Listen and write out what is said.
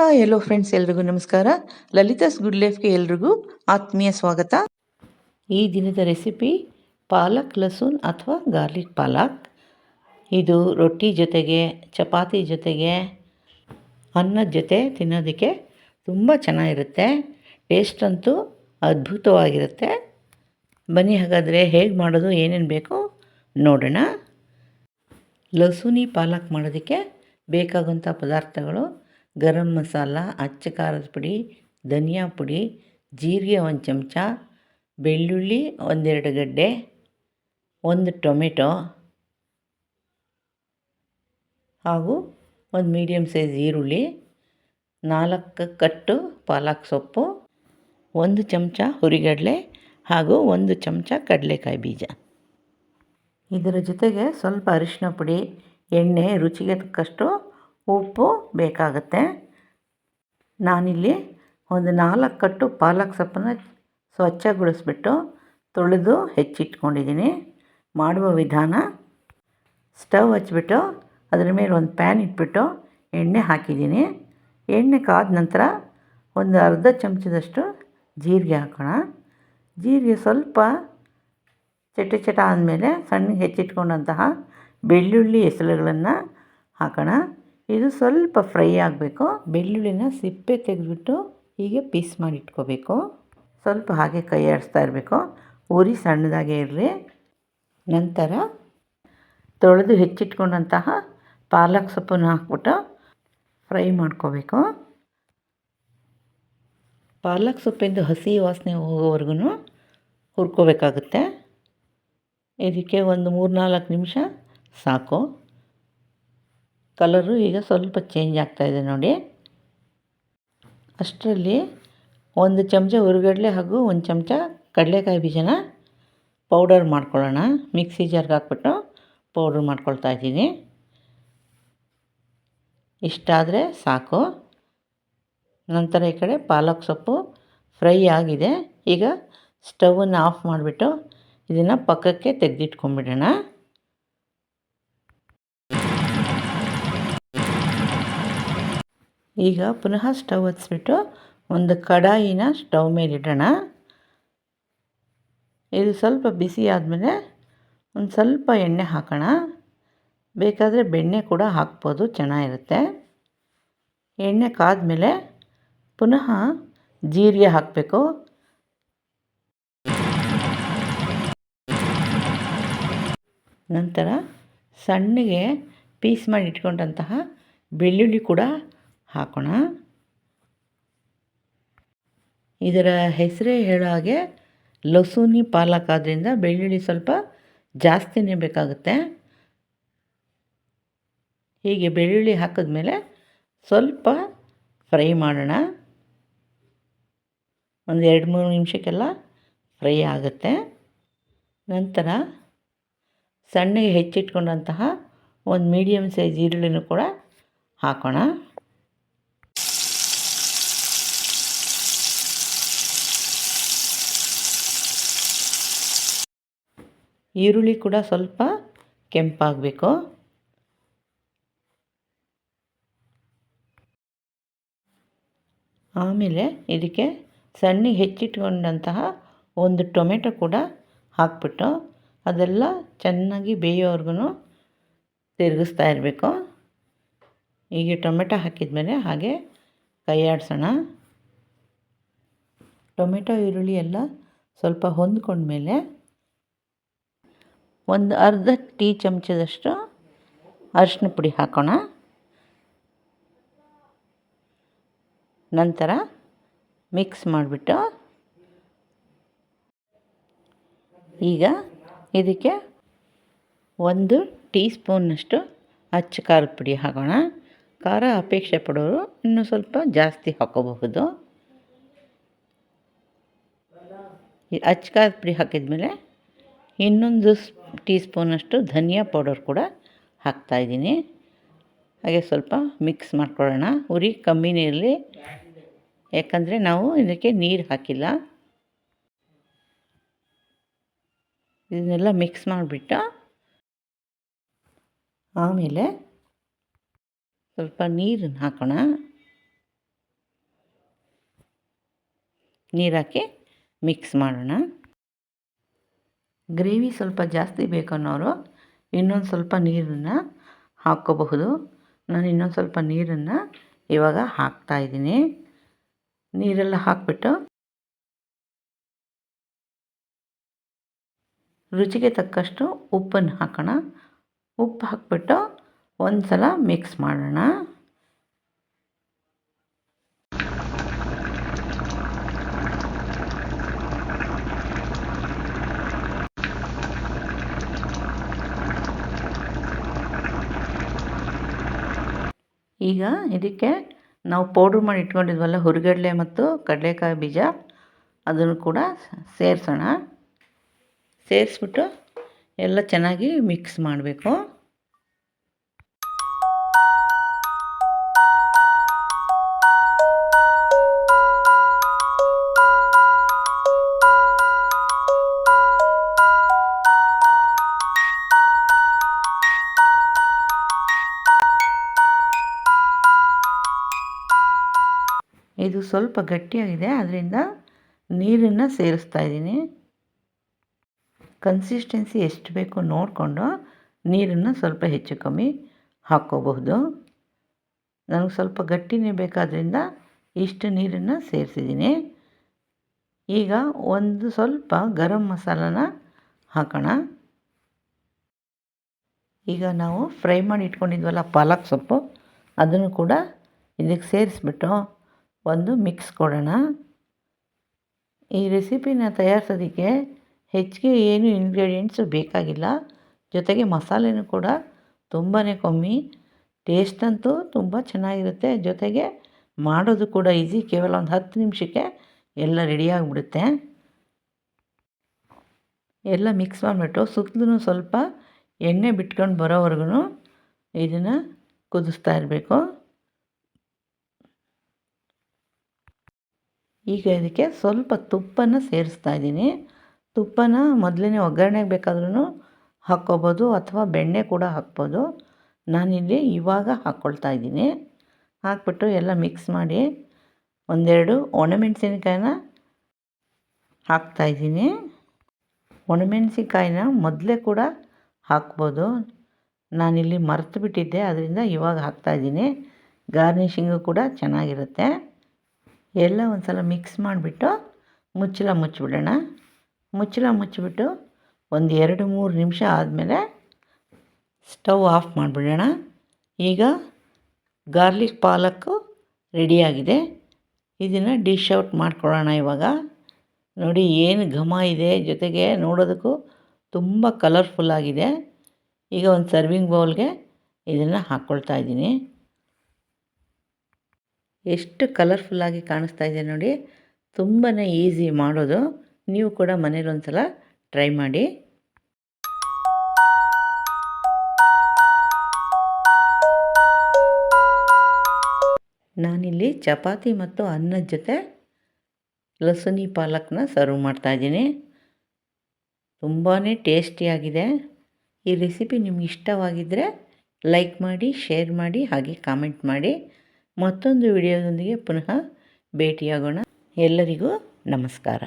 Hi ಎಲ್ಲೋ friends ಎಲ್ರಿಗೂ ನಮಸ್ಕಾರ. ಲಲಿತಾಸ್ good ಲೈಫ್ಗೆ ಎಲ್ರಿಗೂ ಆತ್ಮೀಯ ಸ್ವಾಗತ. ಈ ದಿನದ ರೆಸಿಪಿ ಪಾಲಕ್ ಲಸೂನ್ ಅಥವಾ ಗಾರ್ಲಿಕ್ ಪಾಲಕ್. ಇದು ರೊಟ್ಟಿ ಜೊತೆಗೆ, ಚಪಾತಿ ಜೊತೆಗೆ, ಅನ್ನದ ಜೊತೆ ತಿನ್ನೋದಕ್ಕೆ ತುಂಬ ಚೆನ್ನಾಗಿರುತ್ತೆ. ಟೇಸ್ಟ್ ಅಂತೂ ಅದ್ಭುತವಾಗಿರುತ್ತೆ. ಬನ್ನಿ ಹಾಗಾದರೆ ಹೇಗೆ ಮಾಡೋದು, ಏನೇನು ಬೇಕು ನೋಡೋಣ. ಲಸೂನಿ ಪಾಲಕ್ ಮಾಡೋದಕ್ಕೆ ಬೇಕಾಗುವಂಥ ಪದಾರ್ಥಗಳು ಗರಂ ಮಸಾಲ ಅಚ್ಚ ಖಾರದ ಪುಡಿ, ಧನಿಯಾ ಪುಡಿ, ಜೀರಿಗೆ ಒಂದು ಚಮಚ, ಬೆಳ್ಳುಳ್ಳಿ ಒಂದೆರಡು ಗಡ್ಡೆ, ಒಂದು ಟೊಮೆಟೊ ಹಾಗೂ ಒಂದು ಮೀಡಿಯಮ್ ಸೈಜ್ ಈರುಳ್ಳಿ, ನಾಲ್ಕು ಕಟ್ಟು ಪಾಲಕ್ ಸೊಪ್ಪು, ಒಂದು ಚಮಚ ಹುರಿಗಡಲೆ ಹಾಗೂ ಒಂದು ಚಮಚ ಕಡಲೆಕಾಯಿ ಬೀಜ. ಇದರ ಜೊತೆಗೆ ಸ್ವಲ್ಪ ಅರಿಶಿನ ಪುಡಿ, ಎಣ್ಣೆ, ರುಚಿಗೆ ತಕ್ಕಷ್ಟು ಉಪ್ಪು ಬೇಕಾಗುತ್ತೆ. ನಾನಿಲ್ಲಿ ಒಂದು ನಾಲ್ಕು ಕಟ್ಟು ಪಾಲಕ್ ಸೊಪ್ಪನ್ನು ಸ್ವಚ್ಛಗೊಳಿಸ್ಬಿಟ್ಟು ತೊಳೆದು ಹೆಚ್ಚಿಟ್ಕೊಂಡಿದ್ದೀನಿ. ಮಾಡುವ ವಿಧಾನ, ಸ್ಟವ್ ಹಚ್ಬಿಟ್ಟು ಅದರ ಮೇಲೆ ಒಂದು ಪ್ಯಾನ್ ಇಟ್ಬಿಟ್ಟು ಎಣ್ಣೆ ಹಾಕಿದ್ದೀನಿ. ಎಣ್ಣೆ ಕಾದ ನಂತರ ಒಂದು ಅರ್ಧ ಚಮಚದಷ್ಟು ಜೀರಿಗೆ ಹಾಕೋಣ. ಜೀರಿಗೆ ಸ್ವಲ್ಪ ಚಟ ಚಟ ಆದಮೇಲೆ ಸಣ್ಣಗೆ ಹೆಚ್ಚಿಟ್ಕೊಂಡಂತಹ ಬೆಳ್ಳುಳ್ಳಿ ಹೆಸರುಗಳನ್ನು ಹಾಕೋಣ. ಇದು ಸ್ವಲ್ಪ ಫ್ರೈ ಆಗಬೇಕು. ಬೆಳ್ಳುಳ್ಳಿನ ಸಿಪ್ಪೆ ತೆಗೆದುಬಿಟ್ಟು ಹೀಗೆ ಪೀಸ್ ಮಾಡಿ ಇಟ್ಕೋಬೇಕು. ಸ್ವಲ್ಪ ಹಾಗೆ ಕೈ ಆಡಿಸ್ತಾ ಇರಬೇಕು. ಉರಿ ಸಣ್ಣದಾಗೆ ಇರಲಿ. ನಂತರ ತೊಳೆದು ಹೆಚ್ಚಿಟ್ಕೊಂಡಂತಹ ಪಾಲಕ್ ಸೊಪ್ಪನ್ನು ಹಾಕ್ಬಿಟ್ಟು ಫ್ರೈ ಮಾಡ್ಕೋಬೇಕು. ಪಾಲಕ್ ಸೊಪ್ಪಿಂದು ಹಸಿ ವಾಸನೆ ಹೋಗೋವರೆಗೂ ಹುರ್ಕೋಬೇಕಾಗುತ್ತೆ. ಇದಕ್ಕೆ ಒಂದು ಮೂರು ನಾಲ್ಕು ನಿಮಿಷ ಸಾಕು. ಕಲರು ಈಗ ಸ್ವಲ್ಪ ಚೇಂಜ್ ಆಗ್ತಾಯಿದೆ ನೋಡಿ. ಅಷ್ಟರಲ್ಲಿ ಒಂದು ಚಮಚ ಹುರಿಗಡಲೆ ಹಾಗೂ ಒಂದು ಚಮಚ ಕಡಲೆಕಾಯಿ ಬೀಜನ ಪೌಡರ್ ಮಾಡ್ಕೊಳ್ಳೋಣ. ಮಿಕ್ಸಿ ಜಾರ್ಗೆ ಹಾಕ್ಬಿಟ್ಟು ಪೌಡ್ರ್ ಮಾಡ್ಕೊಳ್ತಾ ಇದ್ದೀನಿ. ಇಷ್ಟಾದರೆ ಸಾಕು. ನಂತರ ಈ ಕಡೆ ಪಾಲಕ್ ಸೊಪ್ಪು ಫ್ರೈ ಆಗಿದೆ. ಈಗ ಸ್ಟವನ್ನು ಆಫ್ ಮಾಡಿಬಿಟ್ಟು ಇದನ್ನು ಪಕ್ಕಕ್ಕೆ ತೆಗೆದಿಟ್ಕೊಂಬಿಡೋಣ ಈಗ ಪುನಃ ಸ್ಟವ್ ಹಚ್ಬಿಟ್ಟು ಒಂದು ಕಡಾಯಿನ ಸ್ಟವ್ ಮೇಲೆ ಇಡೋಣ. ಇದು ಸ್ವಲ್ಪ ಬಿಸಿ ಆದಮೇಲೆ ಒಂದು ಸ್ವಲ್ಪ ಎಣ್ಣೆ ಹಾಕೋಣ. ಬೇಕಾದರೆ ಬೆಣ್ಣೆ ಕೂಡ ಹಾಕ್ಬೋದು, ಚೆನ್ನಾಗಿರುತ್ತೆ. ಎಣ್ಣೆ ಕಾದ್ಮೇಲೆ ಪುನಃ ಜೀರಿಗೆ ಹಾಕಬೇಕು. ನಂತರ ಸಣ್ಣಗೆ ಪೀಸ್ ಮಾಡಿ ಇಟ್ಕೊಂಡಂತಹ ಬೆಳ್ಳುಳ್ಳಿ ಕೂಡ ಹಾಕೋಣ. ಇದರ ಹೆಸರೇ ಹೇಳೋ ಹಾಗೆ ಲಸೂನಿ ಪಾಲಕ್ ಆದ್ದರಿಂದ ಬೆಳ್ಳುಳ್ಳಿ ಸ್ವಲ್ಪ ಜಾಸ್ತಿನೇ ಬೇಕಾಗುತ್ತೆ. ಹೀಗೆ ಬೆಳ್ಳುಳ್ಳಿ ಹಾಕಿದ್ಮೇಲೆ ಸ್ವಲ್ಪ ಫ್ರೈ ಮಾಡೋಣ. ಒಂದು ಎರಡು ಮೂರು ನಿಮಿಷಕ್ಕೆಲ್ಲ ಫ್ರೈ ಆಗುತ್ತೆ. ನಂತರ ಸಣ್ಣಗೆ ಹೆಚ್ಚಿಟ್ಕೊಂಡಂತಹ ಒಂದು ಮೀಡಿಯಮ್ ಸೈಜ್ ಈರುಳ್ಳಿನೂ ಕೂಡ ಹಾಕೋಣ. ಈರುಳ್ಳಿ ಕೂಡ ಸ್ವಲ್ಪ ಕೆಂಪಾಗಬೇಕು. ಆಮೇಲೆ ಇದಕ್ಕೆ ಸಣ್ಣಗೆ ಹೆಚ್ಚಿಟ್ಕೊಂಡಂತಹ ಒಂದು ಟೊಮೆಟೊ ಕೂಡ ಹಾಕ್ಬಿಟ್ಟು ಅದೆಲ್ಲ ಚೆನ್ನಾಗಿ ಬೇಯೋವರೆಗೂ ತಿರುಗಿಸ್ತಾ ಇರಬೇಕು. ಹೀಗೆ ಟೊಮೆಟೊ ಹಾಕಿದ್ಮೇಲೆ ಹಾಗೆ ಕೈಯಾಡಿಸೋಣ. ಟೊಮೆಟೊ ಈರುಳ್ಳಿ ಎಲ್ಲ ಸ್ವಲ್ಪ ಹೊಂದ್ಕೊಂಡ್ಮೇಲೆ ಒಂದು ಅರ್ಧ ಟೀ ಚಮಚದಷ್ಟು ಅರಿಶಿನ ಪುಡಿ ಹಾಕೋಣ. ನಂತರ ಮಿಕ್ಸ್ ಮಾಡಿಬಿಟ್ಟು ಈಗ ಇದಕ್ಕೆ ಒಂದು ಟೀ ಸ್ಪೂನ್ನಷ್ಟು ಅಚ್ಚ ಖಾರದ ಪುಡಿ ಹಾಕೋಣ. ಖಾರ ಅಪೇಕ್ಷೆ ಪಡೋರು ಇನ್ನೂ ಸ್ವಲ್ಪ ಜಾಸ್ತಿ ಹಾಕೋಬಹುದು. ಅಚ್ಚ ಖಾರದ ಪುಡಿ ಹಾಕಿದ್ಮೇಲೆ ಇನ್ನೊಂದು ಟೀ ಸ್ಪೂನಷ್ಟು ಧನಿಯಾ ಪೌಡರ್ ಕೂಡ ಹಾಕ್ತಾಯಿದ್ದೀನಿ ಹಾಗೆ ಸ್ವಲ್ಪ ಮಿಕ್ಸ್ ಮಾಡ್ಕೊಳ್ಳೋಣ. ಉರಿ ಕಮ್ಮಿನೇ ಇರಲಿ ಯಾಕಂದರೆ ನಾವು ಇದಕ್ಕೆ ನೀರು ಹಾಕಿಲ್ಲ. ಇದನ್ನೆಲ್ಲ ಮಿಕ್ಸ್ ಮಾಡಿಬಿಟ್ಟು ಆಮೇಲೆ ಸ್ವಲ್ಪ ನೀರನ್ನು ಹಾಕೋಣ. ನೀರಾಕಿ ಮಿಕ್ಸ್ ಮಾಡೋಣ. ಗ್ರೇವಿ ಸ್ವಲ್ಪ ಜಾಸ್ತಿ ಬೇಕನ್ನೋರು ಇನ್ನೊಂದು ಸ್ವಲ್ಪ ನೀರನ್ನು ಹಾಕ್ಕೋಬಹುದು. ನಾನು ಇನ್ನೊಂದು ಸ್ವಲ್ಪ ನೀರನ್ನು ಇವಾಗ ಹಾಕ್ತಾಯಿದ್ದೀನಿ ನೀರೆಲ್ಲ ಹಾಕಿಬಿಟ್ಟು ರುಚಿಗೆ ತಕ್ಕಷ್ಟು ಉಪ್ಪನ್ನು ಹಾಕೋಣ. ಉಪ್ಪು ಹಾಕ್ಬಿಟ್ಟು ಒಂದು ಸಲ ಮಿಕ್ಸ್ ಮಾಡೋಣ. ಈಗ ಇದಕ್ಕೆ ನಾವು ಪೌಡ್ರ್ ಮಾಡಿ ಇಟ್ಕೊಂಡಿದ್ವಲ್ಲ ಹುರಿಗಡಲೆ ಮತ್ತು ಕಡಲೆಕಾಯಿ ಬೀಜ, ಅದನ್ನು ಕೂಡ ಸೇರಿಸೋಣ. ಸೇರಿಸ್ಬಿಟ್ಟು ಎಲ್ಲ ಚೆನ್ನಾಗಿ ಮಿಕ್ಸ್ ಮಾಡಬೇಕು. ಇದು ಸ್ವಲ್ಪ ಗಟ್ಟಿಯಾಗಿದೆ ಅದರಿಂದ ನೀರನ್ನು ಸೇರಿಸ್ತಾ ಇದ್ದೀನಿ. ಕನ್ಸಿಸ್ಟೆನ್ಸಿ ಎಷ್ಟು ಬೇಕೋ ನೋಡಿಕೊಂಡು ನೀರನ್ನು ಸ್ವಲ್ಪ ಹೆಚ್ಚು ಕಮ್ಮಿ ಹಾಕ್ಕೋಬಹುದು. ನನಗೆ ಸ್ವಲ್ಪ ಗಟ್ಟಿನೇ ಬೇಕಾದ್ರಿಂದ ಇಷ್ಟು ನೀರನ್ನು ಸೇರಿಸಿದ್ದೀನಿ. ಈಗ ಒಂದು ಸ್ವಲ್ಪ ಗರಂ ಮಸಾಲನ ಹಾಕೋಣ. ಈಗ ನಾವು ಫ್ರೈ ಮಾಡಿ ಇಟ್ಕೊಂಡಿದ್ವಲ್ಲ ಪಾಲಕ್ ಸೊಪ್ಪು, ಅದನ್ನು ಕೂಡ ಇದಕ್ಕೆ ಸೇರಿಸ್ಬಿಟ್ಟು ಒಂದು ಮಿಕ್ಸ್ ಕೊಡೋಣ. ಈ ರೆಸಿಪಿನ ತಯಾರಿಸೋದಕ್ಕೆ ಹೆಚ್ಚಿಗೆ ಏನು ಇಂಗ್ರೀಡಿಯೆಂಟ್ಸು ಬೇಕಾಗಿಲ್ಲ. ಜೊತೆಗೆ ಮಸಾಲೆನೂ ಕೂಡ ತುಂಬಾ ಕಮ್ಮಿ. ಟೇಸ್ಟ್ ಅಂತೂ ತುಂಬ ಚೆನ್ನಾಗಿರುತ್ತೆ. ಜೊತೆಗೆ ಮಾಡೋದು ಕೂಡ ಈಸಿ ಕೇವಲ ಒಂದು ಹತ್ತು ನಿಮಿಷಕ್ಕೆ ಎಲ್ಲ ರೆಡಿಯಾಗಿಬಿಡುತ್ತೆ ಎಲ್ಲ ಮಿಕ್ಸ್ ಮಾಡಿಬಿಟ್ಟು ಸುತ್ತಲೂ ಸ್ವಲ್ಪ ಎಣ್ಣೆ ಬಿಟ್ಕೊಂಡು ಬರೋವರೆಗೂ ಇದನ್ನು ಕುದಿಸ್ತಾ ಇರಬೇಕು. ಈಗ ಇದಕ್ಕೆ ಸ್ವಲ್ಪ ತುಪ್ಪನ ಸೇರಿಸ್ತಾ ಇದ್ದೀನಿ. ತುಪ್ಪನ ಮೊದಲನೇ ಒಗ್ಗರಣೆಗೆ ಬೇಕಾದ್ರೂ ಹಾಕ್ಕೋಬೋದು ಅಥವಾ ಬೆಣ್ಣೆ ಕೂಡ ಹಾಕ್ಬೋದು. ನಾನಿಲ್ಲಿ ಇವಾಗ ಹಾಕ್ಕೊಳ್ತಾ ಇದ್ದೀನಿ. ಹಾಕ್ಬಿಟ್ಟು ಎಲ್ಲ ಮಿಕ್ಸ್ ಮಾಡಿ ಒಂದೆರಡು ಒಣಮೆಣಸಿನ್ಕಾಯಿನ ಹಾಕ್ತಾಯಿದ್ದೀನಿ ಒಣಮೆಣಸಿನ್ಕಾಯಿನ ಮೊದಲೇ ಕೂಡ ಹಾಕ್ಬೋದು. ನಾನಿಲ್ಲಿ ಮರೆತು ಬಿಟ್ಟಿದ್ದೆ ಅದರಿಂದ ಇವಾಗ ಹಾಕ್ತಾಯಿದ್ದೀನಿ ಗಾರ್ನಿಷಿಂಗು ಕೂಡ ಚೆನ್ನಾಗಿರುತ್ತೆ. ಎಲ್ಲ ಒಂದು ಸಲ ಮಿಕ್ಸ್ ಮಾಡಿಬಿಟ್ಟು ಮುಚ್ಚಳ ಮುಚ್ಚಿಬಿಡೋಣ. ಮುಚ್ಚಳ ಮುಚ್ಚಿಬಿಟ್ಟು ಒಂದು ಎರಡು ಮೂರು ನಿಮಿಷ ಆದಮೇಲೆ ಸ್ಟವ್ ಆಫ್ ಮಾಡಿಬಿಡೋಣ. ಈಗ ಗಾರ್ಲಿಕ್ ಪಾಲಕ್ಕು ರೆಡಿಯಾಗಿದೆ ಇದನ್ನು ಡಿಶ್ ಔಟ್ ಮಾಡ್ಕೊಳ್ಳೋಣ ಇವಾಗ. ನೋಡಿ ಏನು ಘಮ ಇದೆ ಜೊತೆಗೆ ನೋಡೋದಕ್ಕೂ ತುಂಬ ಕಲರ್ಫುಲ್ಲಾಗಿದೆ ಈಗ ಒಂದು ಸರ್ವಿಂಗ್ ಬೌಲ್ಗೆ ಇದನ್ನು ಹಾಕ್ಕೊಳ್ತಾ ಇದ್ದೀನಿ. ಎಷ್ಟು ಕಲರ್ಫುಲ್ಲಾಗಿ ಕಾಣಿಸ್ತಾ ಇದೆ ನೋಡಿ. ತುಂಬಾ ಈಸಿ ಮಾಡೋದು. ನೀವು ಕೂಡ ಮನೇಲಿ ಒಂದು ಸಲ ಟ್ರೈ ಮಾಡಿ. ನಾನಿಲ್ಲಿ ಚಪಾತಿ ಮತ್ತು ಅನ್ನದ ಜೊತೆ ಲಸುನಿ ಪಾಲಕ್ನ ಸರ್ವ್ ಮಾಡ್ತಾಯಿದ್ದೀನಿ ತುಂಬಾ ಟೇಸ್ಟಿಯಾಗಿದೆ ಈ ರೆಸಿಪಿ ನಿಮ್ಗೆ ಇಷ್ಟವಾಗಿದ್ದರೆ ಲೈಕ್ ಮಾಡಿ ಶೇರ್ ಮಾಡಿ, ಹಾಗೆ ಕಾಮೆಂಟ್ ಮಾಡಿ. ಮತ್ತೊಂದು ವಿಡಿಯೋದೊಂದಿಗೆ ಪುನಃ ಭೇಟಿಯಾಗೋಣ. ಎಲ್ಲರಿಗೂ ನಮಸ್ಕಾರ.